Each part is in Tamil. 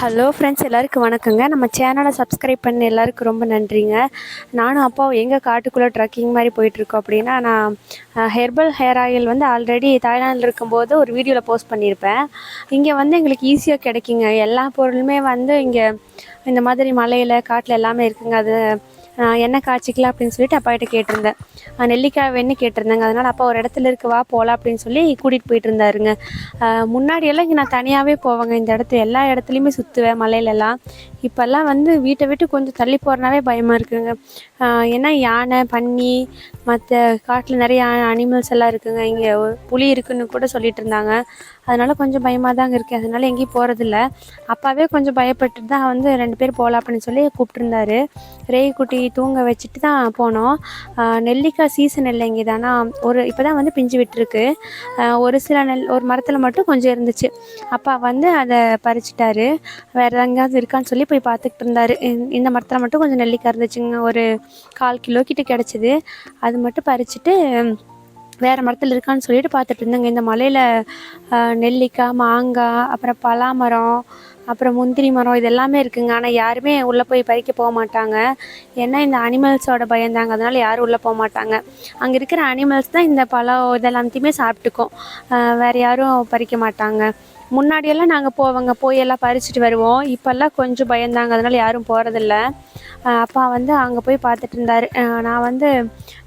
ஹலோ ஃப்ரெண்ட்ஸ் எல்லாருக்கும் வணக்கங்க. நம்ம சேனலை சப்ஸ்கிரைப் பண்ண எல்லாருக்கும் ரொம்ப நன்றிங்க. நானும் அப்பாவும் எங்கே காட்டுக்குள்ளே ட்ரக்கிங் மாதிரி போயிட்டுருக்கோம் அப்படின்னா நான் ஹெர்பல் ஹேர் ஆயில் வந்து ஆல்ரெடி தாய்லாந்தில் இருக்கும்போது ஒரு வீடியோவில் போஸ்ட் பண்ணியிருப்பேன். இங்கே வந்து எங்களுக்கு ஈஸியாக கிடைக்குங்க. எல்லா பொருளுமே வந்து இங்கே இந்த மாதிரி மலையில் காட்டில் எல்லாமே இருக்குங்க. அது என்ன எண்ணெய் காய்ச்சிக்கலாம் அப்படின்னு சொல்லிட்டு அப்பா கிட்ட கேட்டிருந்தேன். நெல்லிக்காய் வேணும்னு கேட்டிருந்தாங்க. அதனால் அப்பா ஒரு இடத்துல இருக்குவா போகலாம் அப்படின்னு சொல்லி கூட்டிகிட்டு போயிட்டு இருந்தாருங்க. முன்னாடியெல்லாம் இங்கே நான் தனியாகவே போவேங்க. இந்த இடத்துல எல்லா இடத்துலையுமே சுற்றுவேன் மலையிலலாம். இப்போல்லாம் வந்து வீட்டை விட்டு கொஞ்சம் தள்ளி போகிறனாவே பயமாக இருக்குங்க. ஏன்னா யானை பன்னி மற்ற காட்டில் நிறைய அனிமல்ஸ் எல்லாம் இருக்குங்க. இங்கே புலி இருக்குன்னு கூட சொல்லிட்டு இருந்தாங்க. அதனால கொஞ்சம் பயமாக தாங்க இருக்குது அதனால எங்கேயும் போகிறதில்ல அப்பாவே கொஞ்சம் பயப்பட்டு தான் வந்து ரெண்டு பேர் போகலாம் அப்படின்னு சொல்லி கூப்பிட்டுருந்தாரு. ரேய் குட்டி தூங்க வச்சுட்டு தான் போனோம். நெல்லிக்காய் சீசன் இல்லை இங்கே தானா ஒரு இப்போ தான் வந்து பிஞ்சு விட்டுருக்கு. ஒரு சில நெல் ஒரு மரத்தில் மட்டும் கொஞ்சம் இருந்துச்சு. அப்பா வந்து அதை பறிச்சிட்டாரு. வேறு எங்கேயாவது இருக்கான்னு சொல்லி போய் பார்த்துக்கிட்டு இருந்தாரு. இந்த- இந்த மரத்தில் மட்டும் கொஞ்சம் நெல்லிக்காய் இருந்துச்சுங்க. ஒரு கால் கிலோ கிட்ட கிடச்சிது. அது மட்டும் பறிச்சுட்டு வேறு மரத்தில் இருக்கான்னு சொல்லிட்டு பார்த்துட்டு இருந்தேங்க. இந்த மலையில் நெல்லிக்காய் மாங்காய் அப்புறம் பலாமரம் அப்புறம் முந்திரி மரம் இது எல்லாமே இருக்குங்க. ஆனால் யாருமே உள்ளே போய் பறிக்க போக மாட்டாங்க. ஏன்னா இந்த அனிமல்ஸோட பயந்தாங்க. அதனால யாரும் உள்ளே போக மாட்டாங்க. அங்கே இருக்கிற அனிமல்ஸ் தான் இந்த பழம் இதெல்லாத்தையுமே சாப்பிட்டுக்கும். வேறு யாரும் பறிக்க மாட்டாங்க. முன்னாடியெல்லாம் நாங்கள் போவோங்க போய் எல்லாம் பறிச்சுட்டு வருவோம். இப்போல்லாம் கொஞ்சம் பயந்தாங்க அதனால் யாரும் போகிறதில்ல அப்பா வந்து அங்கே போய் பார்த்துட்டு இருந்தார். நான் வந்து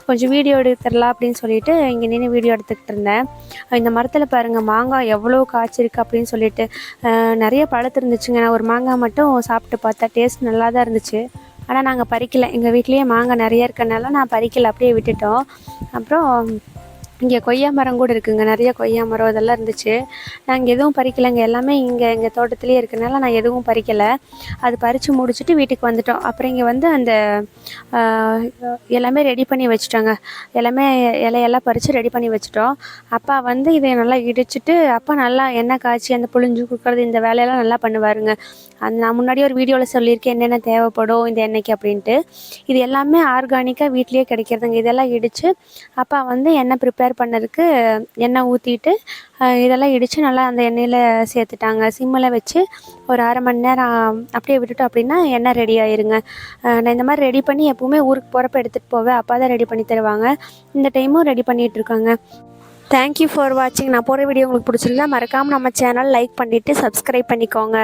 கொஞ்சம் வீடியோ எடுத்துடலாம் அப்படின்னு சொல்லிட்டு இங்கே நின்று வீடியோ எடுத்துக்கிட்டு இருந்தேன். இந்த மரத்தில் பாருங்கள் மாங்காய் எவ்வளோ காய்ச்சிருக்கு அப்படின்னு சொல்லிட்டு. நிறைய பழத்து இருந்துச்சுங்க. நான் ஒரு மாங்காய் மட்டும் சாப்பிட்டு பார்த்தேன். டேஸ்ட் நல்லா தான் இருந்துச்சு. ஆனால் நாங்கள் பறிக்கலை. எங்கள் வீட்லேயே மாங்காய் நிறைய இருக்கனால நான் பறிக்கலை அப்படியே விட்டுட்டோம். அப்புறம் இங்கே கொய்யா மரம் கூட இருக்குங்க. நிறைய கொய்யா மரம் இதெல்லாம் இருந்துச்சு. நாங்கள் எதுவும் பறிக்கலைங்க. எல்லாமே இங்கே எங்கள் தோட்டத்துலேயே இருக்கிறனால நான் எதுவும் பறிக்கலை. அது பறித்து முடிச்சுட்டு வீட்டுக்கு வந்துட்டோம். அப்புறம் இங்கே வந்து அந்த எல்லாமே ரெடி பண்ணி வச்சுட்டோங்க. எல்லாமே இலையெல்லாம் பறித்து ரெடி பண்ணி வச்சுட்டோம். அப்பா வந்து இதை நல்லா இடிச்சிட்டு அப்பா நல்லா எண்ணெய் காய்ச்சி அந்த புழிஞ்சு கொடுக்குறது இந்த வேலையெல்லாம் நல்லா பண்ணுவாருங்க. அந்த நான் முன்னாடி ஒரு வீடியோவில் சொல்லியிருக்கேன் என்னென்ன தேவைப்படும் இந்த எண்ணெய்க்கு அப்படின்ட்டு. இது எல்லாமே ஆர்கானிக்காக வீட்லேயே கிடைக்கிறதுங்க. இதெல்லாம் இடித்து அப்பா வந்து எண்ணெய் ப்ரிப்பேர் பண்ணதுக்கு எண்ணெய் ஊற்றிட்டு இதெல்லாம் இடித்து நல்லா அந்த எண்ணெயில் சேர்த்துட்டாங்க. சிம்மில் வச்சு ஒரு அரை மணி நேரம் அப்படியே விட்டுட்டோம் அப்படின்னா எண்ணெய் ரெடி ஆயிருங்க. நான் இந்த மாதிரி ரெடி பண்ணி எப்பவுமே ஊருக்கு போகிறப்ப எடுத்துகிட்டு போவேன். அப்பா தான் ரெடி பண்ணி தருவாங்க. இந்த டைமும் ரெடி பண்ணிகிட்டு இருக்காங்க. தேங்க்யூ ஃபார் வாட்சிங் நான் போகிற வீடியோ உங்களுக்கு பிடிச்சிருந்தா மறக்காமல் நம்ம சேனல் லைக் பண்ணிவிட்டு சப்ஸ்கிரைப் பண்ணிக்கோங்க.